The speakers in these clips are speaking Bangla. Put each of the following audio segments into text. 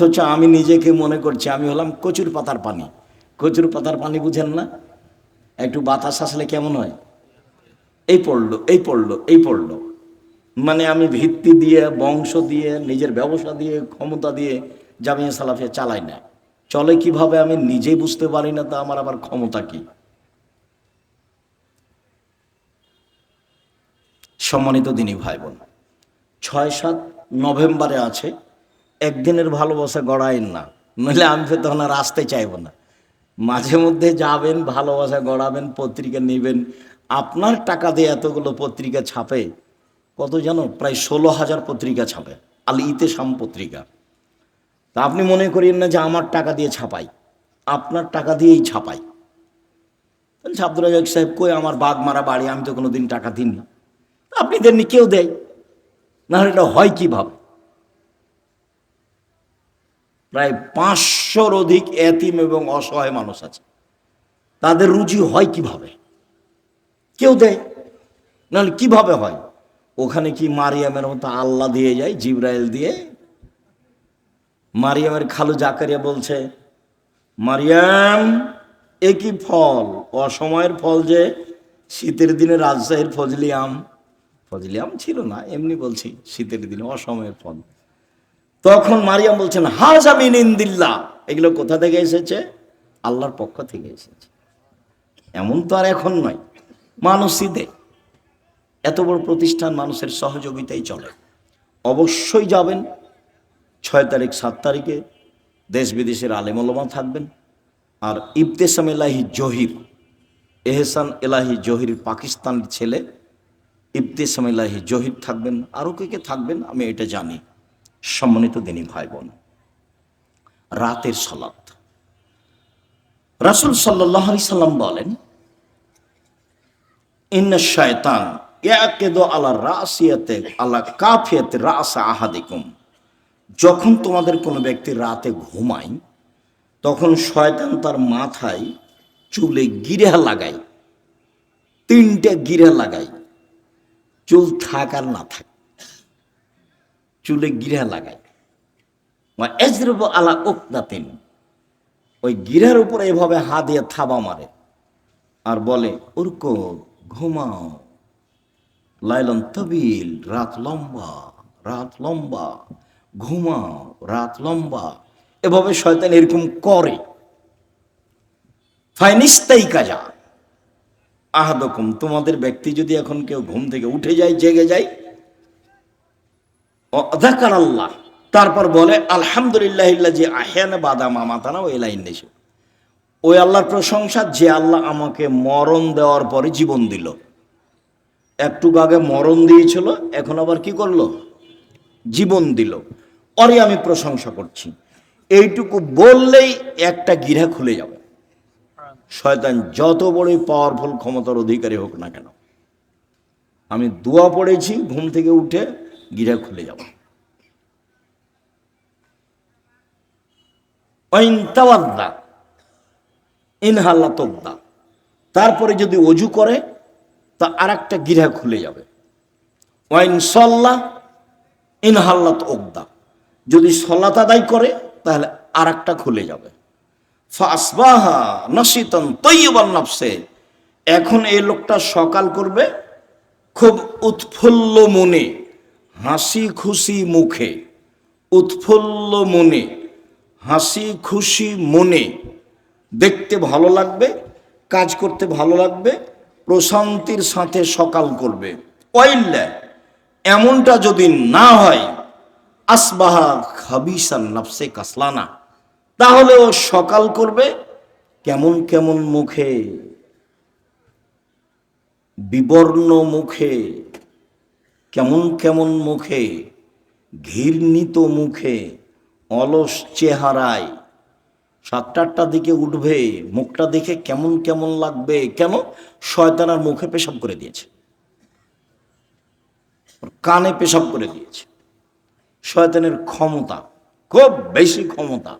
অথচ আমি নিজেকে মনে করছি, আমি হলাম কচুর পাতার পানি। কচুর পাতার পানি বুঝেন না? একটু বাতাস আসলে কেমন হয়? এই পড়ল এই পড়ল এই পড়ল। মানে আমি ভিত্তি দিয়ে, বংশ দিয়ে, নিজের ব্যবসা দিয়ে, ক্ষমতা দিয়ে জামিয়া সালাফিয়া চালাই না। চলে কীভাবে আমি নিজেই বুঝতে পারি না, তা আমার আবার ক্ষমতা কি? সম্মানিত দিনী ভাই বোন ছয় সাত নভেম্বরে আছে একদিনের ভালোবাসা গড়াইন না, নইলে আমি তখন আর আসতে চাইব না। মাঝে মধ্যে যাবেন, ভালোবাসা গড়াবেন, পত্রিকা নেবেন। আপনার টাকা দিয়ে এতগুলো পত্রিকা ছাপে, কত জানো? প্রায় ষোলো হাজার পত্রিকা ছাপে, আল ইতে সাম পত্রিকা। তা আপনি মনে করেন না যে আমার টাকা দিয়ে ছাপাই, আপনার টাকা দিয়েই ছাপাই। আব্দুল সাহেব, কই আমার বাঘ মারা বাড়ি, আমি তো কোনোদিন টাকা দিইনি। আপনি দেননি, কেউ দেয়। না এটা হয় কীভাবে? প্রায় পাঁচশোর অধিক এতিম এবং অসহায় মানুষ আছে। তাদের রুজি হয় কীভাবে? কেউ দেয়, নাহলে কীভাবে হয়? ওখানে কি মারিয়ামের মতো আল্লাহ দিয়ে যায়, জিব্রাইল দিয়ে? মারিয়ামের খালু জাকারিয়া বলছে, মারিয়াম একই ফল? অসময়ের ফল যে শীতের দিনে রাজশাহীর ফজলি আম। ফজলি আম ছিল না, এমনি বলছি, শীতের দিনে অসময়ের ফল। তখন মারিয়াম বলছেন হাজামিন ইন্দিল্লা এগুলো কোথা থেকে এসেছে? আল্লাহর পক্ষ থেকে এসেছে। এমন তো আর এখন নয় মানুষই দেয় এত বড় প্রতিষ্ঠান মানুষের সহযোগিতাই চলে। অবশ্যই যাবেন, ছয় তারিখ, সাত তারিখে দেশ বিদেশের আলেমলমা থাকবেন। আর ইবতেসাম এলাহি জহির, এহসান এলাহি জহির পাকিস্তানের ছেলে ইবতেসাম এলাহি জহির থাকবেন। আরও কে কে থাকবেন আমি এটা জানি। সম্মানিত দিনী ভাই বোন রাতের সলাৎ রাসুল সাল্লাহ সাল্লাম বলেন, ইন্না শয়তান যখন তোমাদের কোনো ব্যক্তি রাতে ঘুমায়, তখন শয়তান তার মাথায় চুলে গিরা লাগায়, তিনটা গিরা লাগায়, চুল থাক আর না থাক। চুলে গিরা লাগায় এজরব আলা ওকদাতিন ওই গিরার উপরে এভাবে হাত দিয়ে থাবা মারে আর বলে, উর্কো, ঘুমাও। লাইলন তবিল, রাত লম্বা রাত লম্বা। ঘুমাও, রাত লম্বা। এভাবে শয়তান এরকম করে। ফাইনিস্তাই কাজা। আহাদকম, তোমাদের ব্যক্তি যদি এখন কেউ ঘুম থেকে উঠে যায়, জেগে যায় অধাকার আল্লাহ। তারপর বলে, আলহামদুলিল্লাহ যে ওই লাইন ওই আল্লাহর প্রশংসা, যে আল্লাহ আমাকে মরণ দেওয়ার পরে জীবন দিল। একটু আগে মরণ দিয়েছিল, এখন আবার কি করল? জীবন দিল। অরে আমি প্রশংসা করছি। এইটুকু বললেই একটা গিরা খুলে যাবে। শয়তান যত বড়ই পাওয়ারফুল ক্ষমতার অধিকারী হোক না কেন, আমি দোয়া পড়েছি, ঘুম থেকে উঠে গিরা খুলে যাব। ইনতাওয়াদ্দা ইনহাল্লা তোদ্দা তারপরে যদি অজু করে, তা আর একটা গিরা খুলে যাবে। ওয়াইন সল্লা ইনহাল্লাত ওকদা যদি সলাত আদায় করে, তাহলে আর একটা খুলে যাবে। ফাসবাহা নসিতন তৈবান নফসে। এখন এই লোকটা সকাল করবে, খুব উৎফুল্ল মনে। হাসি খুশি মুখে, উৎফুল্ল মনে হাসি খুশি মনে। দেখতে ভালো লাগবে, কাজ করতে ভালো লাগবে, প্রশান্তির সাথে সকাল করবে। ওয়াইল্লা, এমনটা যদি না হয়, আসবাহা খাবিসান নাফসে কাসলানা। তাহলে ও সকাল করবে, কেমন কেমন মুখে, বিবর্ণ মুখে। কেমন কেমন মুখে, ঘৃণিত মুখে, অলস চেহারায় সাতটা আটটার দিকে উঠবে, মুখটা দেখে কেমন কেমন লাগবে, কেন? শয়তানার মুখে পেশাব করে দিয়েছে। কানে পেশাব করে দিয়েছে। শয়তানের ক্ষমতা, খুব বেশি ক্ষমতা।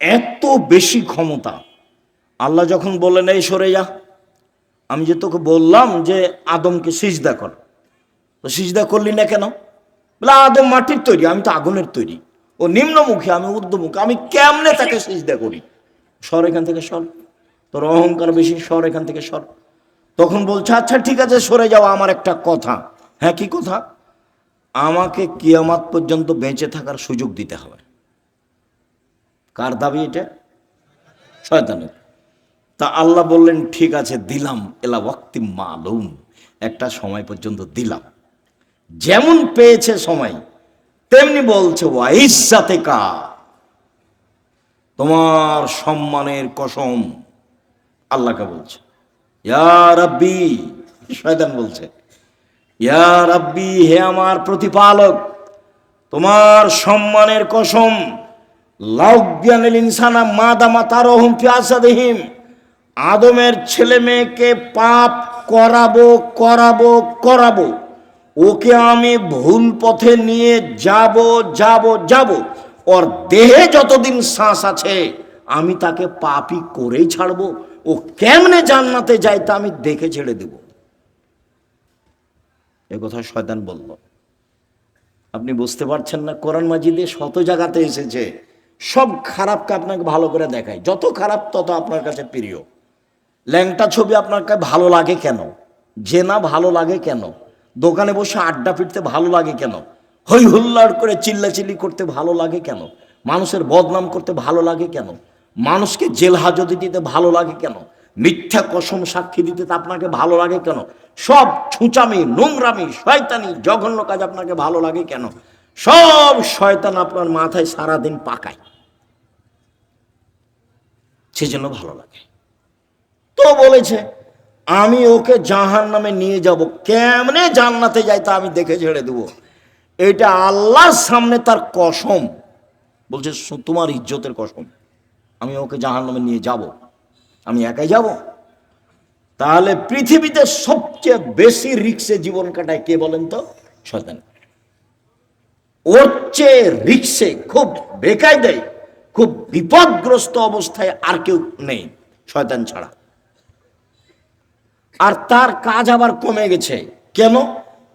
এত বেশি ক্ষমতা। আল্লাহ যখন বললেন এই সরে যা। আমি যে তোকে বললাম যে আদমকে সিজদা কর। তো সিজদা করলি না কেন? বলে, আদম মাটির তৈরি, আমি তো আগুনের তৈরি। ও নিম্নমুখী, আমি ঊর্ধ্বমুখী, আমি কেমনে তাকে সিজদা করি? সর এখান থেকে সর তোর অহংকার বেশি সর এখান থেকে সর তখন বলছে আচ্ছা ঠিক আছে, সরে যাও, আমার একটা কথা। হ্যাঁ কি কথা? আমাকে কিয়ামাত পর্যন্ত বেঁচে থাকার সুযোগ দিতে হবে। কার দাবি এটা? শয়তানের। তা আল্লাহ বললেন, ঠিক আছে, দিলাম। এলা ওয়াক্তি মালুম। একটা সময় পর্যন্ত দিলাম। যেমন পেয়েছে সময়, তেমনি বলছে ওয়াইসাতে কা তোমার সম্মানের কসম। আল্লাহকে বলছে, ইয়া রাব্বি। শয়তান বলছে, ইয়া রাব্বি, হে আমার প্রতিপালক, তোমার সম্মানের কসম। লাউজ্ঞানের ইনসানা মাদামা তারহম ফিয়াসাদহিম আদমের ছেলে মেয়েকে পাপ করাবো করাবো করাবো। ওকে আমি ভুল পথে নিয়ে যাব যাব যাব। ওর দেহে যতদিন শ্বাস আছে, আমি তাকে পাপই করেই ছাড়বো। ও কেমনে জান্নাতে যায় তা আমি দেখে ছেড়ে দেব। এ কথা শয়তান বলল। আপনি বুঝতে পারছেন না, কোরআন মাজিদে শত জায়গাতে এসেছে। সব খারাপকে আপনাকে ভালো করে দেখায়। যত খারাপ, তত আপনার কাছে প্রিয়। ল্যাংটা ছবি আপনার কাছে ভালো লাগে কেন? জেনা ভালো লাগে কেন? দোকানে বসে আড্ডা পিটতে ভালো লাগে কেন? হই হুল্লাড় করে চিল্লাচিল্লি করতে ভালো লাগে কেন? মানুষের বদনাম করতে ভালো লাগে কেন? মানুষকে জেল হাজতে দিতে ভালো লাগে কেন? মিথ্যা কসম সাক্ষী দিতে তা আপনাকে ভালো লাগে কেন? সব ছুঁচামি, নোংরামি, শয়তানি, জঘন্য কাজ আপনাকে ভালো লাগে কেন? সব শয়তান আপনার মাথায় সারাদিন পাকায়। সেজন্য ভালো লাগে। তো বলেছে, আমি ওকে জাহান নামে নিয়ে যাব। কেমনে জান্নাতে যাই তা আমি দেখে ছেড়ে দেবো? এটা আল্লাহর সামনে তার কসম। বলছে তোমার ইজ্জতের কসম। আমি ওকে জাহান নামে নিয়ে যাব। আমি একাই যাব? তাহলে পৃথিবীতে সবচেয়ে বেশি রিক্সে জীবন কাটায় কে বলেন তো? শয়তান। ওর চেয়ে রিক্সে খুব বেকায় দেয় খুব বিপদগ্রস্ত অবস্থায় আর কেউ নেই, শয়তান ছাড়া। আর তার কাজ আবার কমে গেছে। কেন?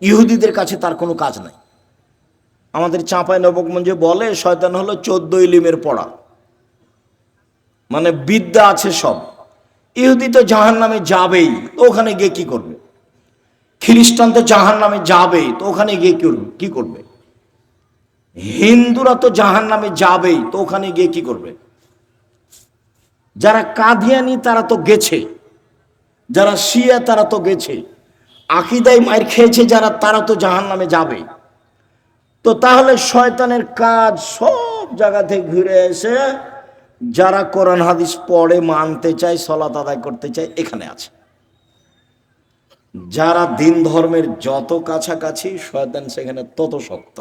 ইহুদিদের কাছে তার কোনো কাজ নাই। আমাদের চাঁপাই নবকমঞ্জে বলে, শয়তান হলো চোদ্দ ইলিমের পড়া। মানে বিদ্যা আছে সব। ইহুদি তো জাহান নামে যাবেই, তো ওখানে গিয়ে কি করবে? খ্রিস্টান তো জাহান নামে যাবেই, তো ওখানে গিয়ে কি করবে? কি করবে? হিন্দুরা তো জাহান নামে যাবেই, তো ওখানে গিয়ে কি করবে? যারা কাদিয়ানি, তারা তো গেছে। যারা শিয়া, তারা তো গেছে। আকিদাই মায়ের খেয়েছে যারা, তারা তো জাহান নামে যাবে। তো তাহলে শয়তানের কাজ সব জায়গা থেকে ঘুরে এসে যারা কোরআন হাদিস পড়ে, মানতে চায় সলাত আদায় করতে চায়, এখানে আছে। যারা দিন ধর্মের যত কাছাকাছি, শয়তান সেখানে তত শক্ত।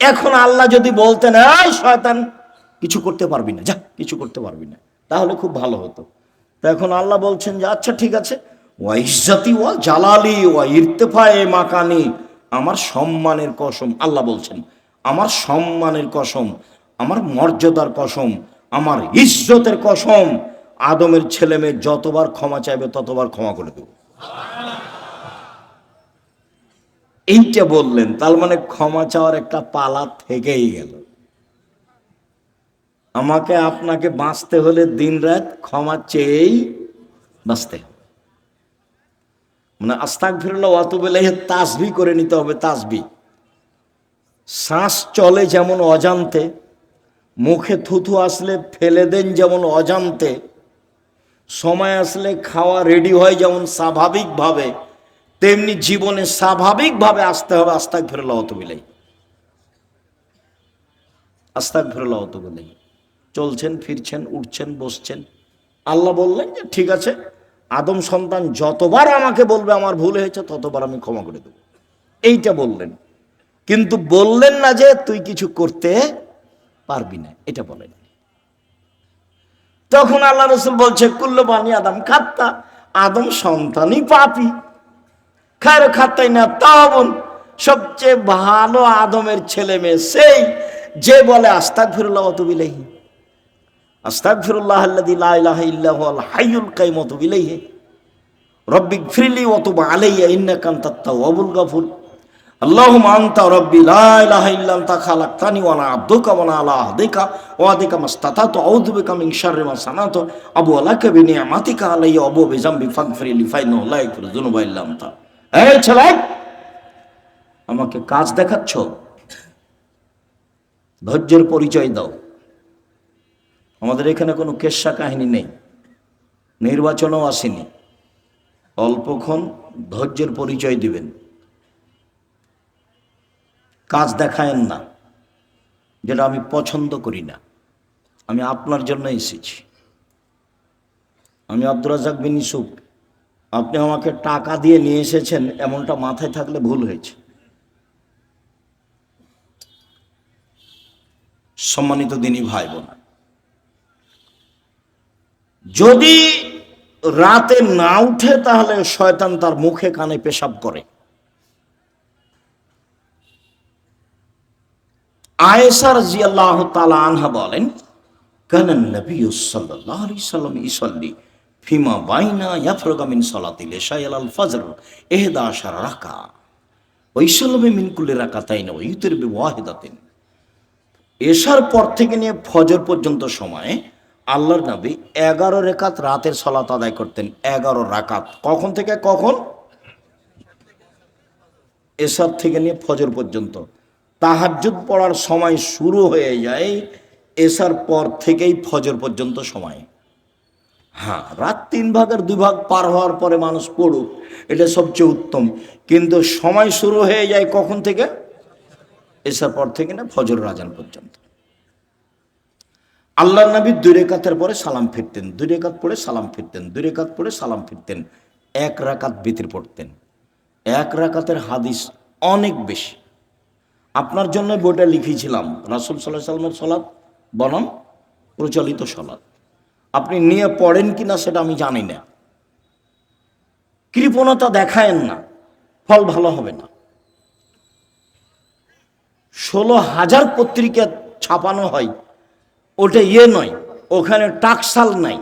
এখন আল্লাহ যদি বলতেন শয়তান, কিছু করতে পারবি না, যা, কিছু করতে পারবি না। তাহলে খুব ভালো হতো। তো এখন আল্লাহ বলছেন যে আচ্ছা ঠিক আছে। ওয়া ইজ্জাতি ওয়া জালালি ওয়া ইরতেফায়ে মাকানি। আমার সম্মানের কসম, আল্লাহ বলছেন, আমার সম্মানের কসম, আমার মর্যাদার কসম, আমার ইজ্জতের কসম, আদমের ছেলে মেয়ে যতবার ক্ষমা চাইবে, ততবার ক্ষমা করে দেব। এইটা বললেন, তার মানে ক্ষমা চাওয়ার একটা পালা থেকেই গেল। আমাকে আপনাকে বাঁচতে হলে দিন রাত ক্ষমা চেয়েই বাঁচতে মানে আস্তাক ফিরল অত বেলে তাসবি করে নিতে হবে, তাসবি। শ্বাস চলে যেমন অজান্তে, মুখে থুথু আসলে ফেলে দেন যেমন অজান্তে, সময় আসলে খাওয়া রেডি হয় যেমন স্বাভাবিকভাবে, তেমনি জীবনে স্বাভাবিকভাবে আসতে হবে আস্তাক ফিরল অত বিলাই আস্তাক ফিরল অত বিলাই চলছেন, ফিরছেন, উঠছেন, বসছেন। আল্লাহ বললেন যে, ঠিক আছে, আদম সন্তান যতবার আমাকে বলবে আমার ভুল হয়েছে, ততবার আমি ক্ষমা করে দেব। এইটা বললেন। কিন্তু বললেন না যে, তুই কিছু করতে পারবি না। এটা বলেন। তখন আল্লাহ রসুল বলছে, কুল্ল বানি আদম খাত্তা, আদম সন্তানই পাপি। খায় খাত্তাই না তাবন সবচেয়ে ভালো আদমের ছেলে মেয়ে সেই, যে বলে আস্তাক ফিরুল্লাহ অতবিলাহি আস্তাক ফিরুল্লাহ ইল্লাহুল হাইয়ুল কাইমত বিলাইহে রব্বিক ফিরলি অত আলাইয়া ইন্না কান্তাত্তা অবুল গাফুর اللهم انت ربي لا اله الا انت خلقتني وانا عبدك وانا على عهدك وعهدك ما استطعت اعوذ بك من شر ما صنعت ابو لك بنعمتك علي ابو بذنبي فاغفر لي فانه لا يغفر الذنوب الا انت এই ছেলে আমাকে কাজ দেখাচ্ছ ধৈর্যের পরিচয় দাও আমাদের এখানে কোনো কেশা কাহিনী নেই, নির্বাচনও আসেনি। অল্পক্ষণ ধৈর্যের পরিচয় দিবেন। কাজ দেখায়েন না, যেটা আমি পছন্দ করি না। আমি আপনার জন্য এসেছি। আমি আব্দুর রাজাক বিন ইসুফ আপনি আমাকে টাকা দিয়ে নিয়ে এসেছেন, এমনটা মাথায় থাকলে ভুল হয়েছে। সম্মানিত দিনী ভাই বোন যদি রাতে না উঠে, তাহলে শয়তান তার মুখে কানে পেশাব করে। আয়েসার জিয়াল্লাহ তালা আনহা বলেন কানান নবী সাল্লাল্লাহু আলাইহি সাল্লাম ইসাল্লি ফিমা বাইনা ইয়াফরুগা মিন সালাতিল ইশা আল ফজর ইহদা আশার রাকা। ওয়াইসাল্লামে মিন কুল্লি রাকাতাইন ওয়া ইউতির বিওয়াহিদাতিন এশার পর থেকে নিয়ে ফজর পর্যন্ত সময়ে আল্লাহর নবী এগারো রেখাত রাতের সলাত আদায় করতেন, এগারো রাকাত। কখন থেকে? কখন? এশার থেকে নিয়ে ফজর পর্যন্ত। তাহাজ্জুদ পড়ার সময় শুরু হয়ে যায় এসার পর থেকেই ফজর পর্যন্ত সময়। হ্যাঁ রাত তিন ভাগের দুই ভাগ পার হওয়ার পরে মানুষ পড়ুক, এটা সবচেয়ে উত্তম। কিন্তু সময় শুরু হয়ে যায় কখন থেকে? এসার পর থেকে না, ফজর রাজান পর্যন্ত। আল্লাহ নবী দুই রেখাতের পরে সালাম ফিরতেন, দুই রেখাত পরে সালাম ফিরতেন, দুই রেখাত পরে সালাম ফিরতেন, এক রাকাত বিতির পড়তেন। এক রাকাতের হাদিস অনেক বেশি। আপনার জন্য বইটা লিখেছিলাম, রাসুল সাল্লাহ সাল্লামের সলাদ বনাম প্রচলিত সলাদ আপনি নিয়ে পড়েন কি না সেটা আমি জানি না। কৃপণতা দেখায়েন না, ফল ভালো হবে না। ষোলো হাজার পত্রিকা ছাপানো হয় ওটা ইয়ে নয়, ওখানে টাকসাল নাই।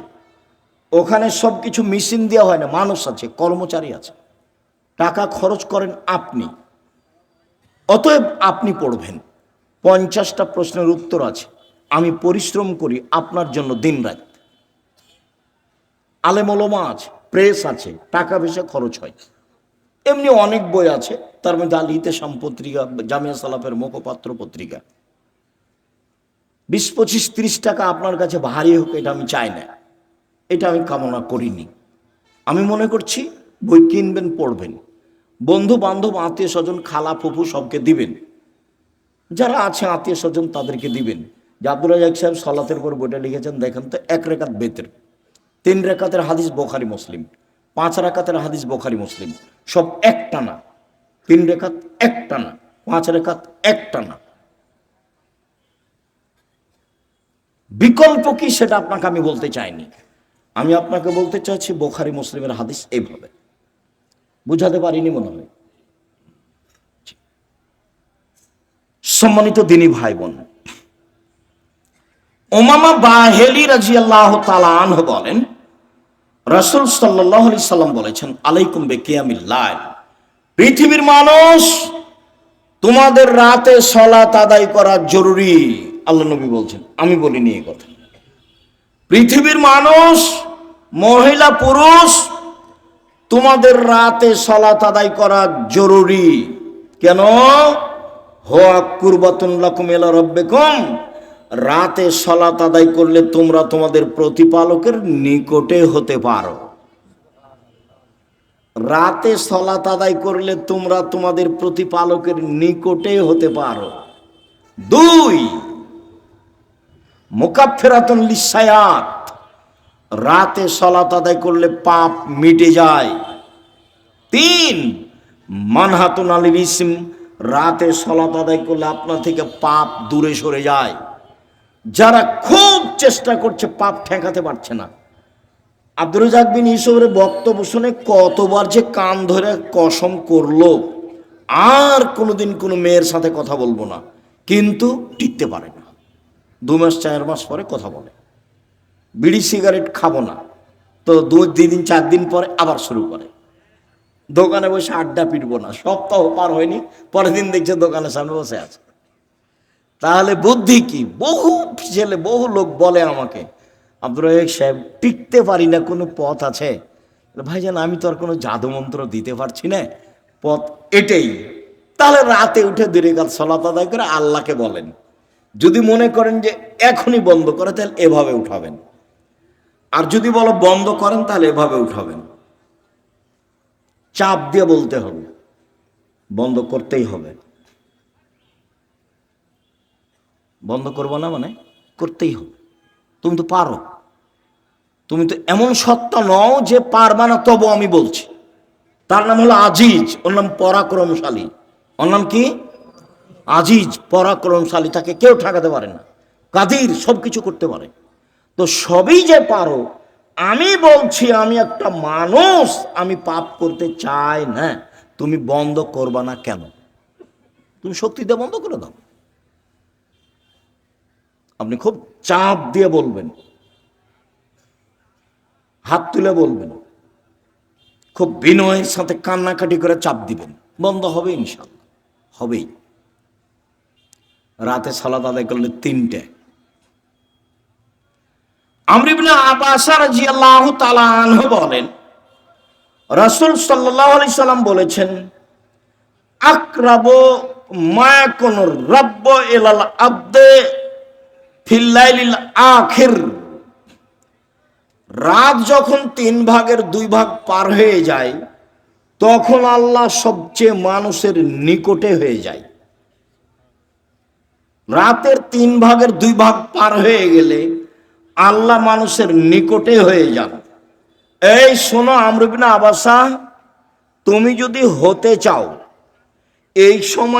ওখানে সব কিছু মেশিন দেওয়া হয় না, মানুষ আছে, কর্মচারী আছে। টাকা খরচ করেন আপনি। অতএব আপনি পড়বেন। পঞ্চাশটা প্রশ্নের উত্তর আছে। আমি পরিশ্রম করি আপনার জন্য দিনরাত। আলেমলমা আছে, প্রেস আছে, টাকা পয়সা খরচ হয়। এমনি অনেক বই আছে, তার মধ্যে আল ইতেসাম পত্রিকা জামিয়া সালাফের মুখপাত্র পত্রিকা। বিশ পঁচিশ ত্রিশ টাকা আপনার কাছে ভারী হোক, এটা আমি চাই না। এটা আমি কামনা করিনি। আমি মনে করছি, বই কিনবেন, পড়বেন। বন্ধু বান্ধব আত্মীয় স্বজন খালা, ফুফু সবকে দিবেন। যারা আছে আত্মীয় স্বজন তাদেরকে দিবেন। আব্দুল রাজাক সাহেব সলাতের পর বইটা লিখেছেন, দেখেন তো, এক রেখাত বেতের। তিন রেখাতের হাদিস বোখারি মুসলিম। পাঁচ রেখাতের হাদিস বোখারি মুসলিম। সব একটা না তিন রেখাত একটানা। পাঁচ রেখাত একটা বিকল্প কি সেটা আপনাকে আমি বলতে চাইনি। আমি আপনাকে বলতে চাইছি বোখারি মুসলিমের হাদিস এইভাবে বুঝাতে পারিনি মনে হয়। সম্মানিত দিনী ভাই বোন ওমামা বাহেলি রাজি আল্লাহ তালান বলেন, রসুল সাল্লাহ আলি সাল্লাম বলেছেন, আলাইকুম বেকিয়ামিল্লাহ পৃথিবীর মানুষ, তোমাদের রাতে সলাত আদায় করা জরুরি। আল্লাহ নবী বলছেন, আমি বলিনি এই কথা। পৃথিবীর মানুষ, মহিলা, পুরুষ, তোমাদের রাতে সলাত আদায় করা জরুরি। কেন? হোয়া কুরবাতুন লাকুম এলা রব্বেকুম। রাতে সলাত আদায় করলে তোমরা তোমাদের প্রতিপালকের নিকটে হতে পারো। রাতে সলাত আদায় করলে তোমরা তোমাদের প্রতিপালকের নিকটে হতে পারো। দুই মোকাফেরাতন লিসায়াত রাতে সলাত আদায় করলে পাপ মিটে যায়। তিন, মানহাতুন আলী ইসিম। রাতে সলাত আদায় করলে আপনার থেকে পাপ দূরে সরে যায়। যারা খুব চেষ্টা করছে, পাপ ঠেকাতে পারছে না। আব্দুল রাজাক বিন ইসবের বক্তব্য শুনে কতবার যে কান ধরে কসম করল। আর কোনোদিন কোনো মেয়ের সাথে কথা বলব না। কিন্তু টিকতে পারে না। দু মাস, চার মাস পরে কথা বলে। বিড়ি সিগারেট খাব না, তো দু দিন, চার দিন পরে আবার শুরু করে। দোকানে বসে আড্ডা পিটবো না, সপ্তাহ পার হয়নি, পরের দিন দেখছে দোকানের সামনে বসে আছে। তাহলে বুদ্ধি কি? বহু ছেলে, বহু লোক বলে আমাকে, আব্দুর রহিক সাহেব, টিকতে পারি না, কোনো পথ আছে? ভাই ভাইজান আমি তো আর কোনো জাদুমন্ত্র দিতে পারছি না, পথ এটাই। তাহলে রাতে উঠে দূরে কাল সলাত আদায় করে আল্লাহকে বলেন। যদি মনে করেন যে এখনই বন্ধ করে, তাহলে এভাবে উঠাবেন। আর যদি বলো বন্ধ করেন, তাহলে এভাবে উঠাবেন। চাপ দিয়ে বলতে হবে, বন্ধ করতেই হবে। বন্ধ করব না মানে? করতেই হবে। তুমি তো পারো। তুমি তো এমন সত্তা নও যে পারবা না, তবু আমি বলছি। তার নাম হলো আজিজ, ওর নাম পরাক্রমশালী। ওর নাম কি? আজিজ পরাক্রমশালী তাকে কেউ ঠেকাতে পারে না। কাদির সব কিছু করতে পারে। তো সবই যে পারো, আমি বলছি, আমি একটা মানুষ, আমি পাপ করতে চাই না। তুমি বন্ধ করবা না কেন? তুমি শক্তি দিয়ে বন্ধ করে দাও। আপনি খুব চাপ দিয়ে বলবেন। হাত তুলে বলবেন। খুব বিনয়ের সাথে কান্নাকাটি করে চাপ দিবেন। বন্ধ হবে ইনশাল্লাহ হবেই। রাতে সালাদ আদায় করলে তিনটে। আমরিবনে আবাসার জিয়াল্লাহ তালাহ বলেন, রাসূল সাল্লাল্লাহু আলাইহি সাল্লাম বলেছেন, আকরাব মায়াকুন রব্ব ইলাল আবদে ফিল্লাইলিল আখির। রাত যখন তিন ভাগের দুই ভাগ পার হয়ে যায়, তখন আল্লাহ সবচেয়ে মানুষের নিকটে হয়ে যায়। রাতের তিন ভাগের দুই ভাগ পার হয়ে গেলে আল্লাহ মানুষের নিকটে হয়ে যান। এই শোনো আমরবিনা আবাসা, তুমি যদি হতে চাও, এই সময়